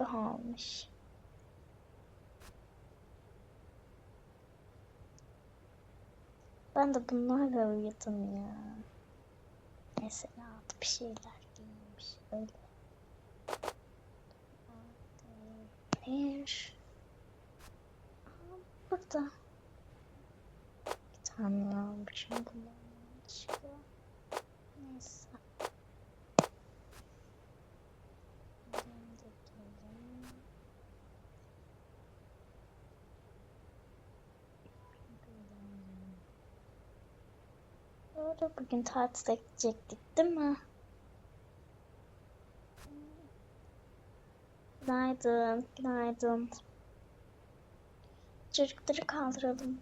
gibi olmuş. Ben de bunlarla uyudum ya. Mesela bir şeyler giymiş öyle. Aa, burada. Bir tane almışım bunu. Çıkıyor. Neyse. Ben de geleyim. Doğru bugün tatile gidecektik değil mi? Günaydın, günaydın. Çocukları kaldıralım.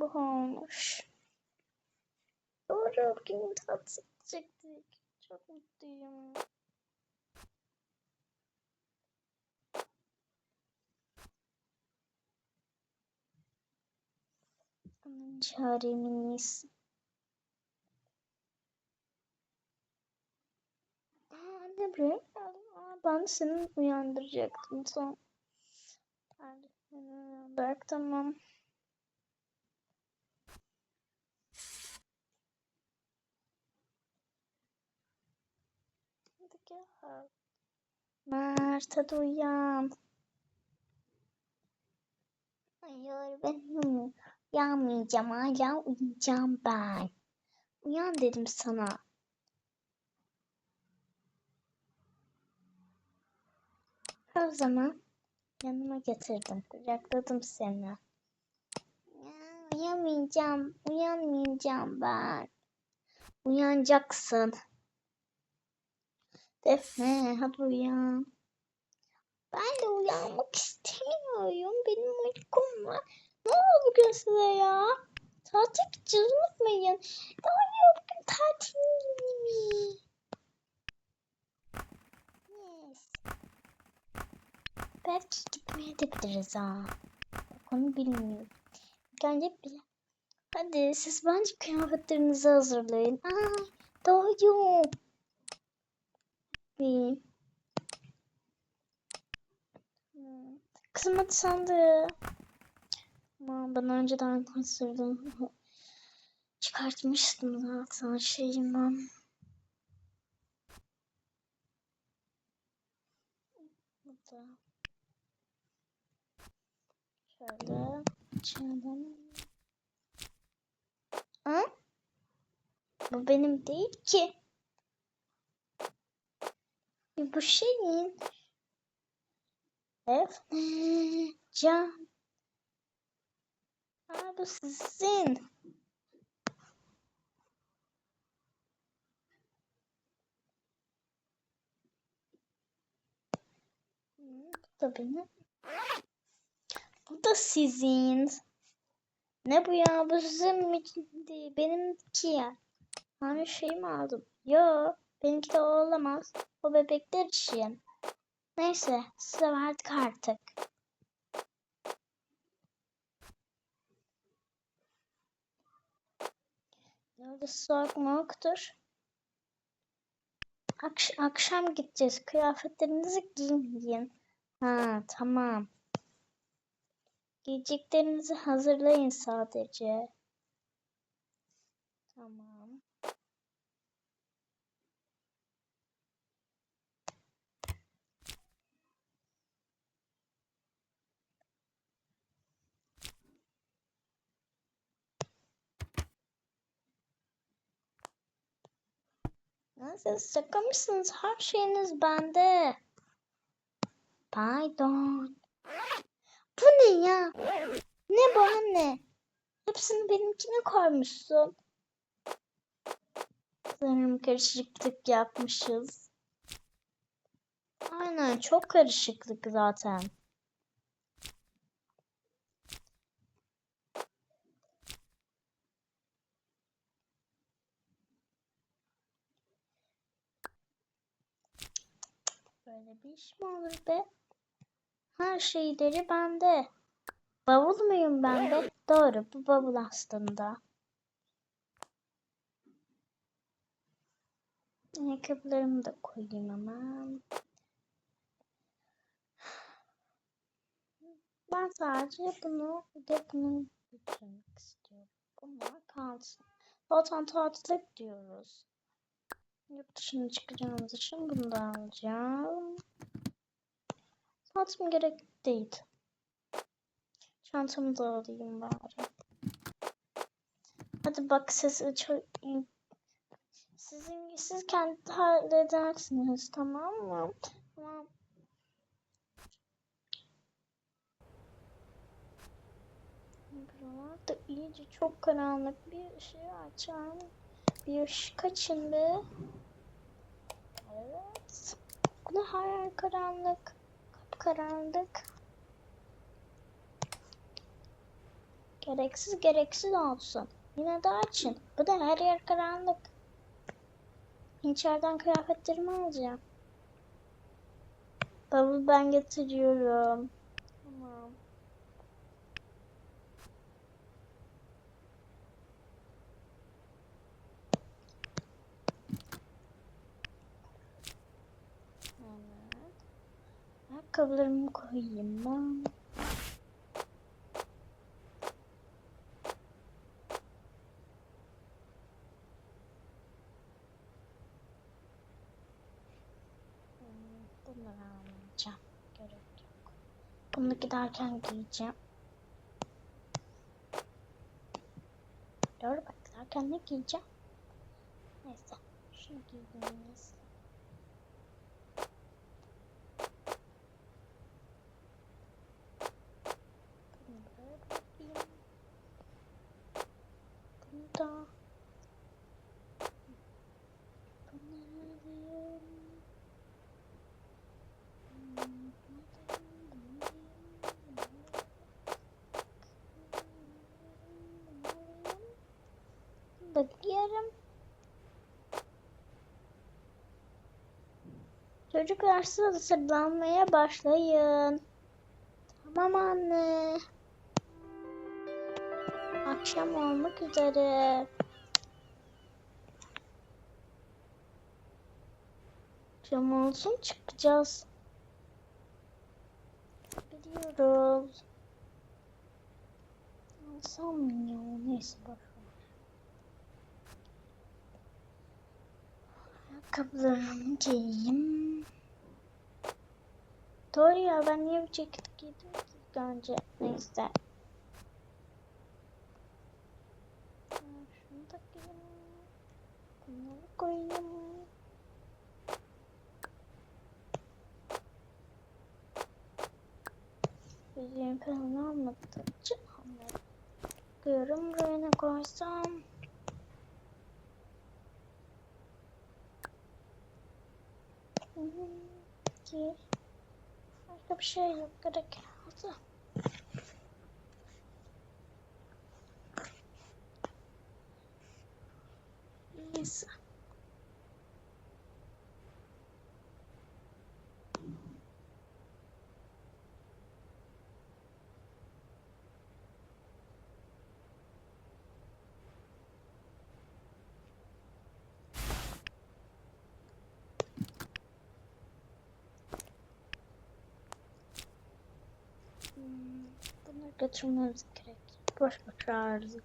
Bu olmuş. Doğru bugün tatile gidecektik. Çok mutluyum. Çağırayım en iyisi. Anne buraya ben seni uyandıracaktım seni uyandırarak tamam. Gel. Mert hadi uyan. Hayır ben uyanmayacağım hala uyuyacağım ben. Uyan dedim sana. O zaman yanıma getirdim. Kucakladım seni. Ya, Uyamayacağım, uyanmayacağım ben. Uyanacaksın. Defne hadi. Ben de uyanmak istemiyorum. Benim uykum var. Ne oldu bugün size ya? Tatil gideceğiz unutmayın. Daha ya bugün tatil mi? Yes. Belki gitmeye de biliriz ha. Onu bilmiyorum. Bence bile. Hadi siz bence kıyafetlerinizi hazırlayın. Ay doğru. Bir. Hmm. Kızım hadi sen de. Aman ben önceden hazırladım. Çıkartmıştım zaten şeyimi. Burada. Şöyle açalım. Ha? Bu benim değil ki. Bu şeyin. Defne, Can. Aa, bu sizin. Bu da benim. Bu da sizin. Ne bu ya? Bu sizin mi? Benimki ya. Hani şey mi aldım? Yo, benimki de o olamaz. O bebekler için. Neyse, size verdik artık. Nerede soğuk yoktur. Akş akşam gideceğiz. Kıyafetlerinizi giyin. Ha, tamam. Giyeceklerinizi hazırlayın sadece. Tamam. Şaka mısınız? Her şeyiniz bende. Pardon. Bu ne ya? Ne bu anne? Hepsini benimkine koymuşsun. Sanırım karışıklık yapmışız. Aynen çok karışıklık zaten. Böyle iş mi olur be? Her şeyleri bende. Bavul muyum ben de? Doğru bu bavul aslında. Ayakkabılarımı da koyayım hemen. Ben sadece bunu de bunu götürmek istiyorum. Bunlar kalsın. Zaten tatile gidiyoruz. Yurt dışına çıkacağımız için bunu da alacağım. Satım gerek değil. Çantamı da alayım bari. Hadi bak sesi çok... Sizin, siz kendi halledersiniz tamam mı? Tamam. Buralar da iyice çok karanlık bir şey açalım. Bir ışık açın be. Evet. Bu her yer karanlık. Karanlık. Gereksiz gereksiz olsun. Yine de açın. Bu da her yer karanlık. İçeriden kıyafetlerimi alacağım. Bavul ben getiriyorum. Tamam. Evet. Ayakkabılarımı koyayım ben. Bunları almayacağım. Gerek yok. Bunu giderken giyeceğim. Doğru bak giderken ne giyeceğim? Neyse. Şunu giyeyim neyse. Bunu böyle bırakayım. Bunu da. Bunları alayım. Hmm, bunu da alayım, bunu alayım, bunu alayım. Bakıyorum. Çocuklar siz hazırlanmaya başlayın. Tamam anne. Akşam olmak üzere. Akşam olsun çıkacağız. Biliyoruz. Alsam ya? Neyse boş Ayakkabılarımı giyeyim. Doğru ya ben niye bir ceket giydim ki önce? Neyse. Şunu da giyeyim. Bunları koyayım. Yüzüğüm falan almadığı için koyuyorum. Buraya ne koysam? Ki başka bir şey yok gerek herhalde. Neyse. Hmm, bunları götürmemiz gerek. Boş arıza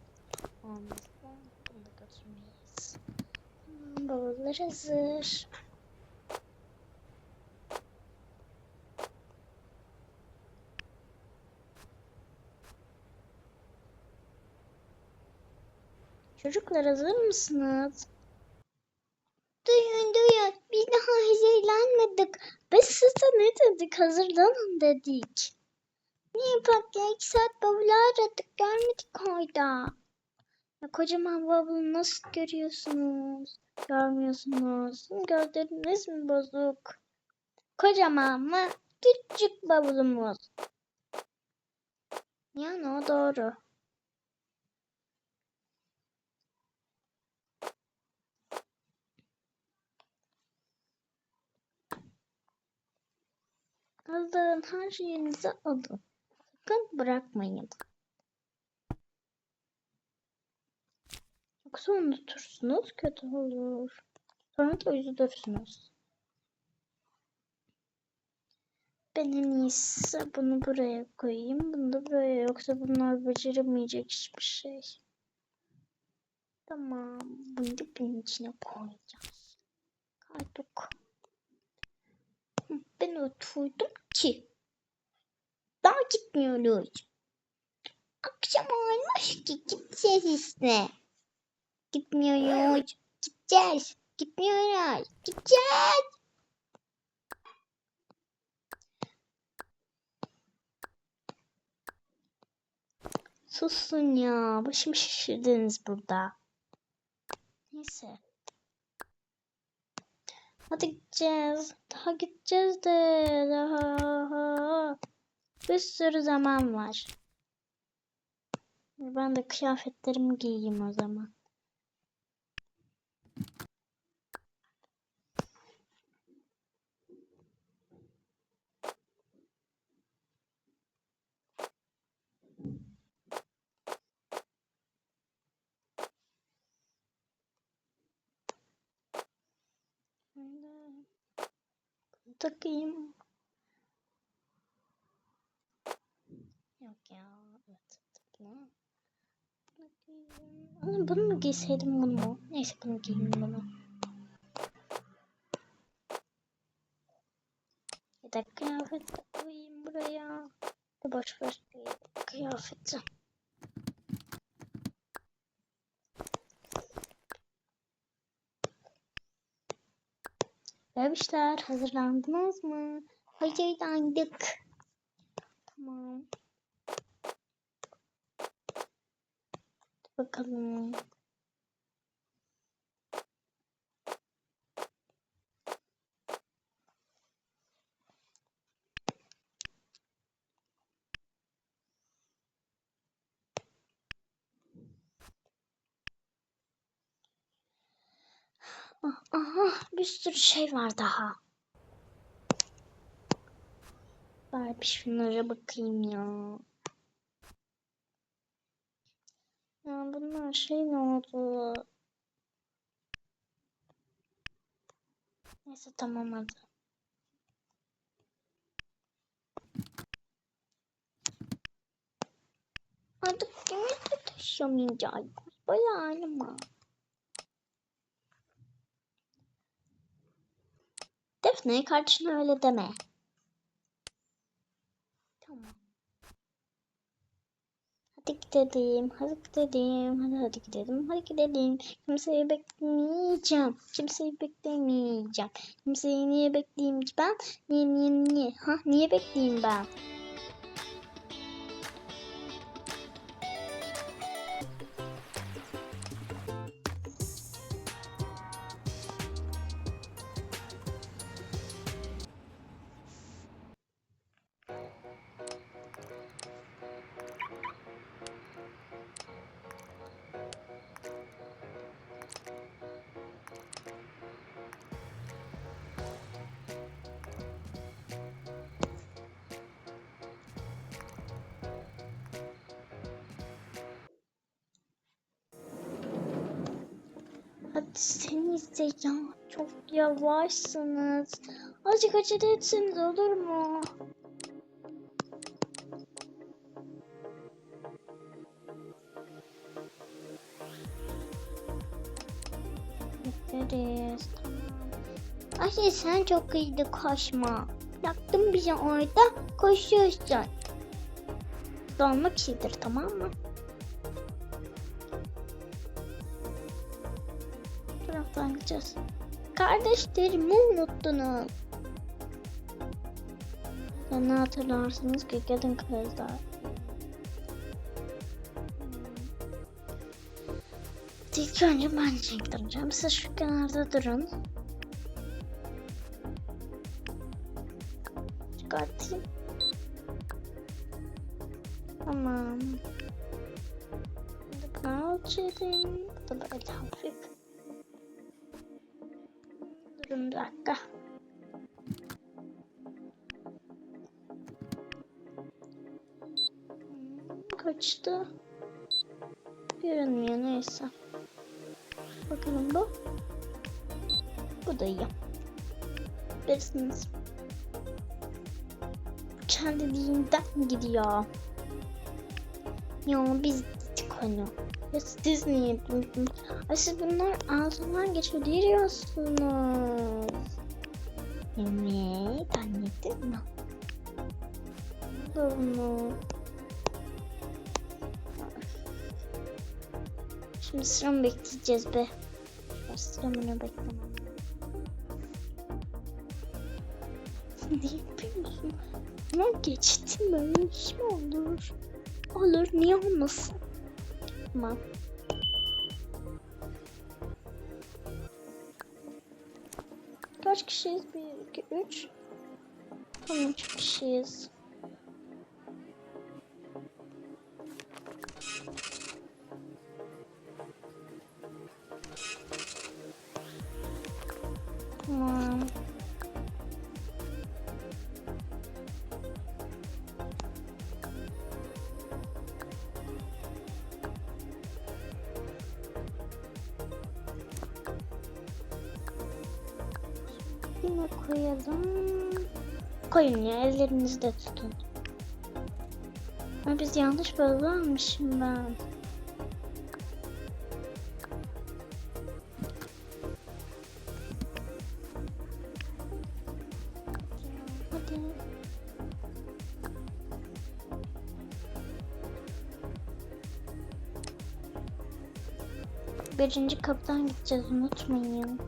olmazsa bunu da götürmeyiz. Bavullar hazır. Çocuklar hazır mısınız? Duyun duyun biz daha hazırlanmadık. Biz size ne dedik hazırlanın dedik. Bak ya iki saat bavulu aradık görmedik orada. Ya kocaman bavulu nasıl görüyorsunuz? Görmüyorsunuz. Gözleriniz mi bozuk? Kocaman mı? Küçük bavulumuz. Yani o doğru. Alın her şeyinizi alın. Sakın bırakmayın. Yoksa unutursunuz kötü olur. Sonra da üzülürsünüz. Ben en iyisi bunu buraya koyayım. Bunu da buraya yoksa bunlar beceremeyecek hiçbir şey. Tamam. Bunu da bunun içine koyacağız. Koyduk. Hı, Ben oturdum ki. Gitmiyoruz. Akşam olmuş ki gideceğiz işte. Gitmiyoruz. Gideceğiz. Gitmiyoruz. Gideceğiz. Susun ya. Başımı şişirdiniz burada. Neyse. Hadi gideceğiz. Daha gideceğiz de. Daha. Bir sürü zaman var. Ben de kıyafetlerimi giyeyim o zaman. Takayım. Yok ya. Evet. Bunu. Bunu bunu mu giyseydim bunu mu? Neyse bunu giyeyim bunu. Bir de kıyafet koyayım buraya. De boş ver kıyafeti. Bebişler hazırlandınız mı? Hazırlandık. Tamam. Hadi bakalım. Ah, Aha bir sürü şey var daha. Bari bir şunlara bakayım ya. Ya bunlar şey ne oldu? Neyse tamam hadi. Artık kimi taşıyamayacağız. Bayağı mı? Defne kardeşine öyle deme. Tamam. Hadi gidelim. Hadi gidelim. Hadi hadi gidelim. Hadi gidelim. Kimseyi beklemeyeceğim. Kimseyi beklemeyeceğim. Kimseyi niye bekleyeyim ki ben? Niye niye niye? Ha niye bekleyeyim ben? Seniz de ya. Çok yavaşsınız. Azıcık acele etseniz olur mu? Tamam. Ayşe sen çok hızlı koşma. Yaktın bizi orada koşuyorsun. Dolmak iyidir tamam mı? Gideceğiz. Kardeşlerimi unuttunuz. Ya ne hatırlarsınız ki gelin kızlar. İlk önce ben çektireceğim. Siz şu kenarda durun. Çıkartayım. Tamam. Bunu ölçelim. Bu da böyle hafif. dakika. Hmm, kaçtı. Görünmüyor neyse. Bakalım bu. Bu da iyi. Bilirsiniz. Kendiliğinden gidiyor. Ya biz gittik onu. Ya siz niye? Ay siz bunlar ağzından geçiyor diyorsunuz. Evet anladın mı? Olur mu? Şimdi sıramı bekleyeceğiz be. Şu sıramını beklemem. ne yapıyorsun? Ama geçtim böyle iş mi olur? Olur niye olmasın? Tamam. Kaç kişiyiz? 1, 2, 3. Tamam 3 kişiyiz. Yine koyalım. Koyun ya ellerinizde tutun. Ama biz yanlış bölge almışım ben. Birinci kapıdan gideceğiz unutmayın.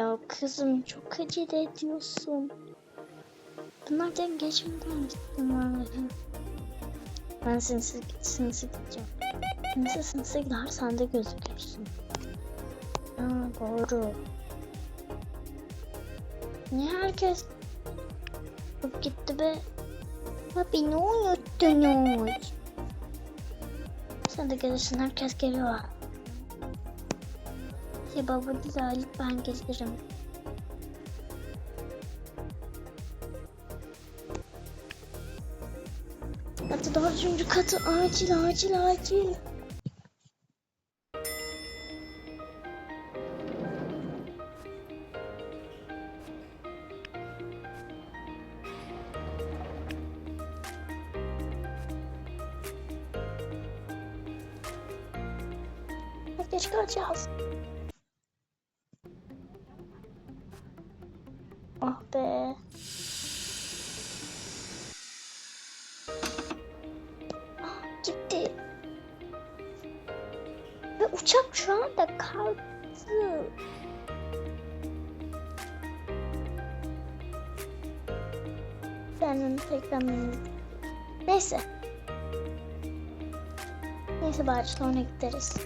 Ya kızım çok acele ediyorsun. Bunlardan geçmeden gittim vallahi. Ben sinsi, sinsi gideceğim. Sinsi sinsi gider sen de gözükürsün. Ha doğru. Niye herkes Hop gitti be? Ha beni uyuttunuz. Sen de gelirsin herkes geliyor. Baba değil ben gelirim. Hadi dördüncü katı acil acil acil. Uçak şu anda kalktı. Benim tekrar Neyse. Neyse bari sonra gideriz.